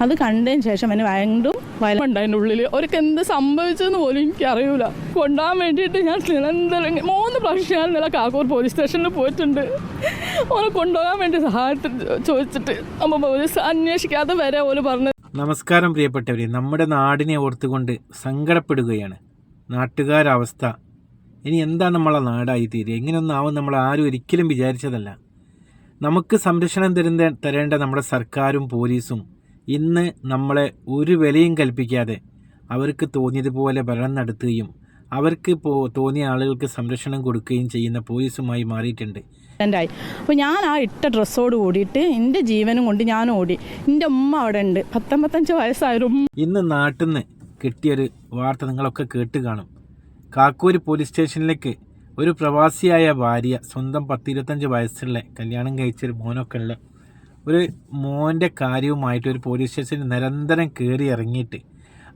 അത് കണ്ടതിന് ശേഷം എന്നെ വീണ്ടും വയലുണ്ട് അതിന്റെ ഉള്ളിൽ അവർക്ക് എന്ത് സംഭവിച്ചെന്ന് പോലും എനിക്കറിയില്ല കൊണ്ടുപോകാൻ വേണ്ടിയിട്ട് ഞാൻ നിരന്തരം മൂന്ന് പ്രാവശ്യം ഞാൻ ഇന്നലെ കാക്കൂർ പോലീസ് സ്റ്റേഷനിൽ പോയിട്ടുണ്ട്. ഓനെ കൊണ്ടുപോകാൻ വേണ്ടി സഹായത്തിൽ ചോദിച്ചിട്ട്. അപ്പോൾ പോലീസ് അന്വേഷിക്കാതെ വരെ ഓൽ പറഞ്ഞു നമസ്കാരം പ്രിയപ്പെട്ടവരെ. നമ്മുടെ നാടിനെ ഓർത്തുകൊണ്ട് സങ്കടപ്പെടുകയാണ്. നാട്ടുകാരവസ്ഥ. ഇനി എന്താണ് നമ്മളെ നാടായി തീരുക? ഇങ്ങനെയൊന്നും ആവും നമ്മൾ ആരും ഒരിക്കലും വിചാരിച്ചതല്ല. നമുക്ക് സംരക്ഷണം തരുന്ന തരേണ്ട നമ്മുടെ സർക്കാരും പോലീസും ഇന്ന് നമ്മളെ ഒരു വിലയും കൽപ്പിക്കാതെ അവർക്ക് തോന്നിയതുപോലെ ഭരണം നടത്തുകയും അവർക്ക് ഇപ്പോൾ തോന്നിയ ആളുകൾക്ക് സംരക്ഷണം കൊടുക്കുകയും ചെയ്യുന്ന പോലീസുമായി മാറിയിട്ടുണ്ട്. അപ്പോൾ ഞാൻ ആ ഇട്ട ഡ്രസ്സോട് കൂടിയിട്ട് എന്റെ ജീവനും കൊണ്ട് ഞാൻ ഓടി. എന്റെ ഉമ്മ അവിടെ ഉണ്ട്. പത്തൊമ്പത്തഞ്ച് വയസ്സായൊരു ഇന്ന് നാട്ടിൽ നിന്ന് കിട്ടിയൊരു വാർത്ത നിങ്ങളൊക്കെ കേട്ട് കാണും. കാക്കൂര് പോലീസ് സ്റ്റേഷനിലേക്ക് ഒരു പ്രവാസിയായ ഭാര്യ സ്വന്തം പത്തിരുപത്തഞ്ച് വയസ്സുള്ള കല്യാണം കഴിച്ചൊരു മോനൊക്കെ ഉള്ള ഒരു മോന്റെ കാര്യവുമായിട്ട് ഒരു പോലീസ് സ്റ്റേഷനിൽ നിരന്തരം കയറി ഇറങ്ങിയിട്ട്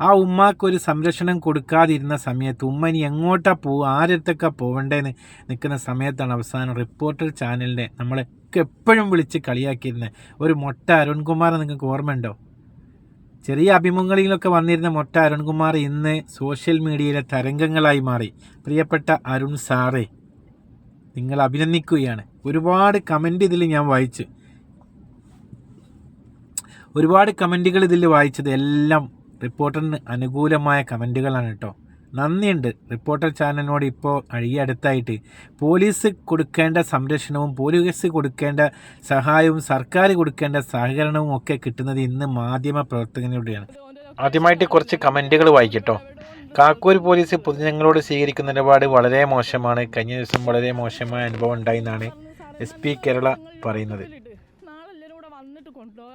ആ ഉമ്മാക്ക് ഒരു സംരക്ഷണം കൊടുക്കാതിരുന്ന സമയത്ത് ഉമ്മ ഇനി എങ്ങോട്ടാ പോവുക? ആരടുത്തൊക്കെ പോകണ്ടേന്ന് നിൽക്കുന്ന സമയത്താണ് അവസാനം റിപ്പോർട്ടർ ചാനലിനെ നമ്മളൊക്കെ എപ്പോഴും വിളിച്ച് കളിയാക്കിയിരുന്നത് ഒരു മൊട്ട അരുൺകുമാർ നിങ്ങൾക്ക് ഓർമ്മയുണ്ടോ? ചെറിയ അഭിമുഖങ്ങളിലൊക്കെ വന്നിരുന്ന മൊട്ട അരുൺകുമാർ ഇന്ന് സോഷ്യൽ മീഡിയയിലെ തരംഗങ്ങളായി മാറി. പ്രിയപ്പെട്ട അരുൺ സാറേ നിങ്ങൾ അഭിനന്ദിക്കുകയാണ്. ഒരുപാട് കമന്റ് ഇതിൽ ഞാൻ വായിച്ചു. ഒരുപാട് കമന്റുകൾ ഇതിൽ വായിച്ചത്. എല്ലാം റിപ്പോർട്ടറിന് അനുകൂലമായ കമന്റുകളാണ് കേട്ടോ. നന്ദിയുണ്ട് റിപ്പോർട്ടർ ചാനലിനോട് ഇപ്പോൾ അഴിയ അടുത്തായിട്ട്. പോലീസ് കൊടുക്കേണ്ട സംരക്ഷണവും പോലീസ് കൊടുക്കേണ്ട സഹായവും സർക്കാർ കൊടുക്കേണ്ട സഹകരണവും ഒക്കെ കിട്ടുന്നത് ഇന്ന് മാധ്യമ പ്രവർത്തകനിലൂടെയാണ്. ആദ്യമായിട്ട് കുറച്ച് കമന്റുകൾ വായിക്കട്ടോ. കാക്കൂർ പോലീസ് പൊതുജനങ്ങളോട് സ്വീകരിക്കുന്ന നിലപാട് വളരെ മോശമാണ്. കഴിഞ്ഞ ദിവസം വളരെ മോശമായ അനുഭവം ഉണ്ടായി എന്നാണ് എസ് പി കേരള പറയുന്നത് നാളെ എല്ലാവരും കൂടെ വന്നിട്ട്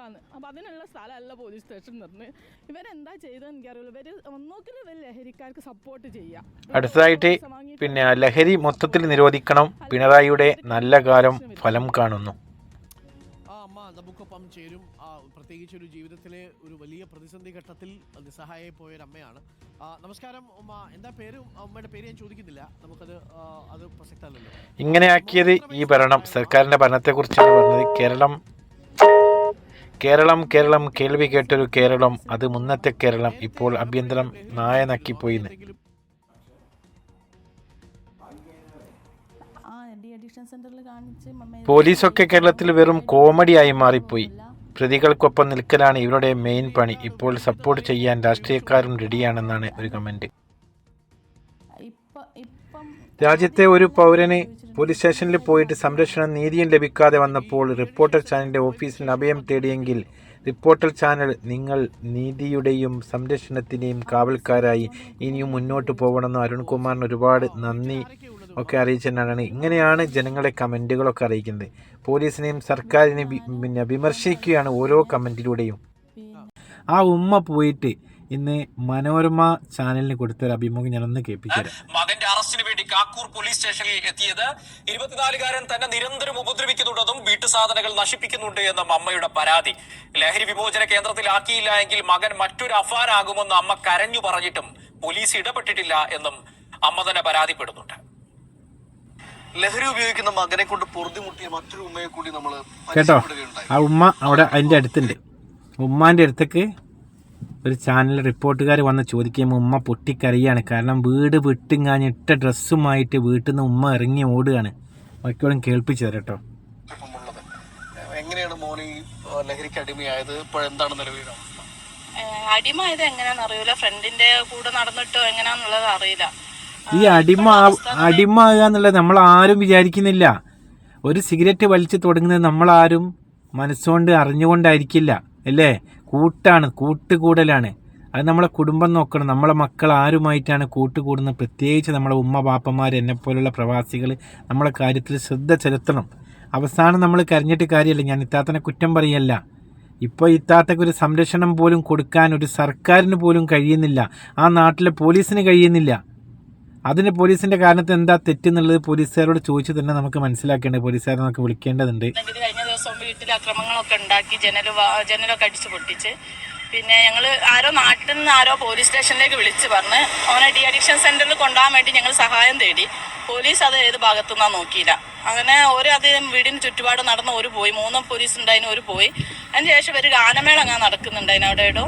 കൊണ്ടുപോകാന്ന് അപ്പം അതിനുള്ള സ്ഥലമല്ല പോലീസ് സ്റ്റേഷൻ നിർന്ന് ഇവരെന്താ ചെയ്തതെന്ന് എനിക്കറിയില്ല. ഇവർ ഒന്നോക്കിൽ ഇവർ ലഹരിക്കാർക്ക് സപ്പോർട്ട് ചെയ്യാം. അടുത്തതായിട്ട് പിന്നെ ലഹരി മൊത്തത്തിൽ നിരോധിക്കണം. പിണറായിയുടെ നല്ല കാലം ഫലം കാണുന്നു. ആ അമ്മ നമുക്കൊപ്പം ചേരും. ആ, പ്രത്യേകിച്ച് ഒരു ജീവിതത്തിലെ ഒരു വലിയ പ്രതിസന്ധി ഘട്ടത്തിൽ നിസ്സഹായി പോയ ഒരു അമ്മയാണ് ആ, നമസ്കാരം ഉമ്മ. എന്താ പേര്? അമ്മയുടെ പേര് ഞാൻ ചോദിക്കുന്നില്ല. നമുക്കത് ആ, അത് പ്രസക്തമല്ലല്ലോ. ഇങ്ങനെയാക്കിയത് ഈ ഭരണം. സർക്കാരിന്റെ ഭരണത്തെക്കുറിച്ചാണ് പറഞ്ഞത്. കേരളം കേരളം കേരളം കേൾവി കേട്ടൊരു കേരളം അത് മുന്നത്തെ കേരളം ഇപ്പോൾ അഭ്യന്തരം നായ നക്കിപ്പോയിന്ന് ആ ഡി അഡിക്ഷൻ സെന്ററിൽ കാണിച്ച് മമ്മ പോലീസൊക്കെ കേരളത്തിൽ വെറും കോമഡിയായി മാറിപ്പോയി. പ്രതികൾക്കൊപ്പം നിൽക്കലാണ് ഇവരുടെ മെയിൻ പണി. ഇപ്പോൾ സപ്പോർട്ട് ചെയ്യാൻ രാഷ്ട്രീയക്കാരും റെഡിയാണെന്നാണ് ഒരു ഇപ്പം രാജ്യത്തെ ഒരു പൗരന് പോലീസ് സ്റ്റേഷനിൽ പോയിട്ട് സംരക്ഷണം നീതിയും ലഭിക്കാതെ വന്നപ്പോൾ റിപ്പോർട്ടർ ചാനലിന്റെ ഓഫീസിൽ അഭയം തേടിയെങ്കിൽ റിപ്പോർട്ടർ ചാനൽ നിങ്ങൾ നീതിയുടെയും സംരക്ഷണത്തിന്റെയും കാവൽക്കാരായി ഇനിയും മുന്നോട്ട് പോകണമെന്ന് അരുൺകുമാറിന് ഒരുപാട് നന്ദി ഒക്കെ അറിയിച്ചതാണ് ഇങ്ങനെയാണ് ജനങ്ങളെ കമന്റുകളൊക്കെ അറിയിക്കുന്നത്. പോലീസിനെയും സർക്കാരിനെയും പിന്നെ വിമർശിക്കുകയാണ് ഓരോ കമന്റിലൂടെയും ആ ഉമ്മ പോയിട്ട് ഇന്ന് മനോരമ ചാനലിന് കൊടുത്തൊരു അഭിമുഖം ഞാനൊന്ന് കേൾപ്പിക്കാം മകന്റെ അറസ്റ്റിന് വേണ്ടി കാക്കൂർ പോലീസ് സ്റ്റേഷനിൽ എത്തിയത് ഇരുപത്തിനാലുകാരൻ തന്നെ നിരന്തരം ഉപദ്രവിക്കുന്നുണ്ടെന്നും വീട്ടു സാധനങ്ങൾ നശിപ്പിക്കുന്നുണ്ട് എന്നും അമ്മയുടെ പരാതി. ലഹരി വിമോചന കേന്ദ്രത്തിലാക്കിയില്ല എങ്കിൽ മകൻ മറ്റൊരു അഫാനാകുമെന്ന് അമ്മ കരഞ്ഞു പറഞ്ഞിട്ടും പോലീസ് ഇടപെട്ടിട്ടില്ല എന്നും അമ്മ തന്നെ പരാതിപ്പെടുന്നുണ്ട്. ലഹരി ഉപയോഗിക്കുന്ന മകനെ കൊണ്ട് പൊറുതിമുട്ടിയ മറ്റൊരു ഉമ്മയെ കൂടി നമ്മൾ കേട്ടോ? ആ ഉമ്മ അവിടെ അതിന്റെ അടുത്തുണ്ട്. ഉമ്മാന്റെ അടുത്തേക്ക് ഒരു ചാനൽ റിപ്പോർട്ടുകാർ വന്ന് ചോദിക്കുമ്പോൾ ഉമ്മ പൊട്ടിക്കരയാണ്. കാരണം വീട് വിട്ടിങ്ങാഞ്ഞിട്ട ഡ്രസ്സുമായിട്ട് വീട്ടിൽ നിന്ന് ഉമ്മ ഇറങ്ങി ഓടുകയാണ്. ബാക്കിയോളം കേൾപ്പിച്ചു തരാം കേട്ടോ എങ്ങനെയാണ് മോനെ ഈ ആ, ലഹരിക്ക് അടിമയായത്? ഇപ്പോൾ എന്താണ് നിലവിലെ അവസ്ഥ ഏഹ് അടിമായത് എങ്ങനെയാണെന്ന് അറിയില്ല ഫ്രണ്ടിന്റെ കൂടെ നടന്നിട്ടോ എങ്ങനെയാന്നുള്ളത് അറിയില്ല. ഈ അടിമ അടിമ ആകുക എന്നുള്ളത് നമ്മൾ ആരും വിചാരിക്കുന്നില്ല. ഒരു സിഗരറ്റ് വലിച്ചു തുടങ്ങുന്നത് നമ്മളാരും മനസ്സുകൊണ്ട് അറിഞ്ഞുകൊണ്ടായിരിക്കില്ല. അല്ലേ? കൂട്ടാണ് കൂട്ടുകൂടലാണ്. അത് നമ്മളെ കുടുംബം നോക്കണം. നമ്മളെ മക്കൾ ആരുമായിട്ടാണ് കൂട്ടുകൂടുന്നത്? പ്രത്യേകിച്ച് നമ്മളെ ഉമ്മ ബാപ്പമാർ എന്നെ പോലുള്ള പ്രവാസികൾ നമ്മളെ കാര്യത്തിൽ ശ്രദ്ധ ചെലുത്തണം. അവസാനം നമ്മൾ കരഞ്ഞിട്ട് കാര്യമല്ല ഞാൻ ഇത്താത്തനെ കുറ്റം പറയല്ല. ഇപ്പോൾ ഇത്താത്തക്ക് ഒരു സംരക്ഷണം പോലും കൊടുക്കാൻ ഒരു സർക്കാരിന് പോലും കഴിയുന്നില്ല. ആ നാട്ടിലെ പോലീസിന് കഴിയുന്നില്ല. അതിന് പോലീസിന്റെ കാരണത്ത് എന്താ തെറ്റെന്നുള്ളത് പോലീസുകാരോട് ചോദിച്ചു തന്നെ നമുക്ക് മനസ്സിലാക്കേണ്ടത് പോലീസുകാരെ നമുക്ക് വിളിക്കേണ്ടതുണ്ട്. അല്ലെങ്കിൽ കഴിഞ്ഞ ദിവസം വീട്ടിൽ അക്രമങ്ങളൊക്കെ ഉണ്ടാക്കി ജനൽ ജനലൊക്കെ അടിച്ചു പൊട്ടിച്ച്. പിന്നെ ഞങ്ങൾ ആരോ നാട്ടിൽ നിന്ന് ആരോ പോലീസ് സ്റ്റേഷനിലേക്ക് വിളിച്ച് പറഞ്ഞ് അവനെ ഡി അഡിക്ഷൻ സെന്ററിൽ കൊണ്ടുപോകാൻ വേണ്ടി ഞങ്ങൾ സഹായം തേടി. പോലീസ് അത് ഏത് ഭാഗത്തുനിന്നാ നോക്കിയില്ല. അങ്ങനെ ഒരു അധികം വീടിന് ചുറ്റുപാട് നടന്ന ഒരു പോയി. മൂന്നും പോലീസ് ഉണ്ടായിരുന്നു ഒരു പോയി. അതിന് ശേഷം ഒരു ഗാനമേള അങ്ങനെ നടക്കുന്നുണ്ടായിരുന്നു അവിടെ ഇടോ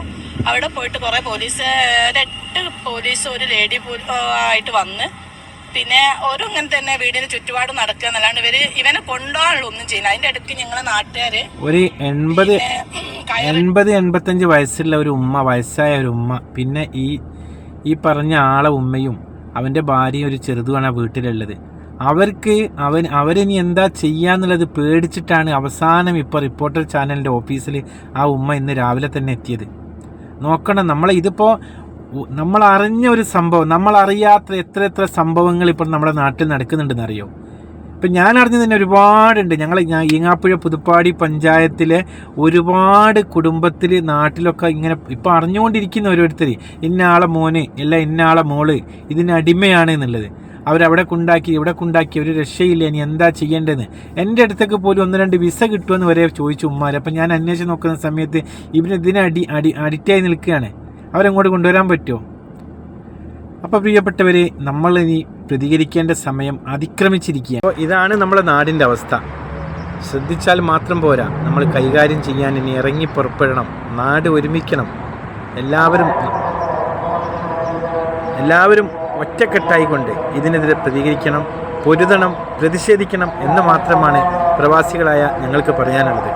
അവിടെ പോയിട്ട് കുറെ പോലീസ് ഒരു എട്ട് പോലീസ് ഒരു ലേഡി ആയിട്ട് വന്ന് പിന്നെ ഓരോ ഇങ്ങനെ തന്നെ വീടിന് ചുറ്റുപാട് നടക്കുക എന്നല്ലാണ്ട് ഇവർ ഇവനെ കൊണ്ടുപോകാനുള്ള ഒന്നും ചെയ്യില്ല അതിന്റെ ഇടയ്ക്ക് ഞങ്ങളെ നാട്ടുകാര് ഒരു എൺപത് എൺപത് എൺപത്തഞ്ച് വയസ്സുള്ള ഒരു ഉമ്മ വയസ്സായ ഒരു ഉമ്മ. പിന്നെ ഈ ഈ പറഞ്ഞ ആളെ ഉമ്മയും അവന്റെ ഭാര്യയും ഒരു ചെറുതുമാണ് ആ വീട്ടിലുള്ളത്. അവർക്ക് അവൻ അവരിനി എന്താ ചെയ്യാന്നുള്ളത് പേടിച്ചിട്ടാണ് അവസാനം ഇപ്പോൾ റിപ്പോർട്ടർ ചാനലിന്റെ ഓഫീസിൽ ആ ഉമ്മ ഇന്ന് രാവിലെ തന്നെ എത്തിയത്. നോക്കണം നമ്മളെ ഇതിപ്പോൾ നമ്മൾ അറിഞ്ഞ ഒരു സംഭവം നമ്മൾ അറിയാത്ത എത്ര എത്ര സംഭവങ്ങൾ ഇപ്പോൾ നമ്മുടെ നാട്ടിൽ നടക്കുന്നുണ്ടെന്ന് അറിയോ ഇപ്പം ഞാൻ അറിഞ്ഞത് തന്നെ ഒരുപാടുണ്ട്. ഞങ്ങൾ ഈങ്ങാപ്പുഴ പുതുപ്പാടി പഞ്ചായത്തിലെ ഒരുപാട് കുടുംബത്തിൽ നാട്ടിലൊക്കെ ഇങ്ങനെ ഇപ്പം അറിഞ്ഞുകൊണ്ടിരിക്കുന്ന ഓരോരുത്തർ ഇന്ന ആളെ മോന് അല്ല ഇന്ന ആളെ മോൾ ഇതിനടിമയാണ് എന്നുള്ളത്. അവരവിടെ കൊണ്ടാക്കി ഇവിടെ കൊണ്ടാക്കി ഒരു രക്ഷയില്ല ഇനി എന്താ ചെയ്യേണ്ടതെന്ന്. എന്റെ അടുത്തേക്ക് പോലും ഒന്ന് രണ്ട് വിസ കിട്ടുമെന്ന് വരെ ചോദിച്ചു ഉമ്മാർ അപ്പം ഞാൻ അന്വേഷിച്ച് നോക്കുന്ന സമയത്ത് ഇവന് ഇതിന് അടി അടി അഡിക്റ്റായി നിൽക്കുകയാണ്. അവരങ്ങോട്ട് കൊണ്ടുവരാൻ പറ്റുമോ? അപ്പോൾ പ്രിയപ്പെട്ടവരെ നമ്മൾ ഇനി പ്രതികരിക്കേണ്ട സമയം അതിക്രമിച്ചിരിക്കുക അപ്പോൾ ഇതാണ് നമ്മുടെ നാടിന്റെ അവസ്ഥ. ശ്രദ്ധിച്ചാൽ മാത്രം പോരാ. നമ്മൾ കൈകാര്യം ചെയ്യാൻ ഇനി ഇറങ്ങി പുറപ്പെടണം. നാട് ഒരുമിക്കണം. എല്ലാവരും എല്ലാവരും ഒറ്റക്കെട്ടായിക്കൊണ്ട് ഇതിനെതിരെ പ്രതികരിക്കണം പൊരുതണം പ്രതിഷേധിക്കണം എന്ന് മാത്രമാണ് പ്രവാസികളായ ഞങ്ങൾക്ക് പറയാനുള്ളത്.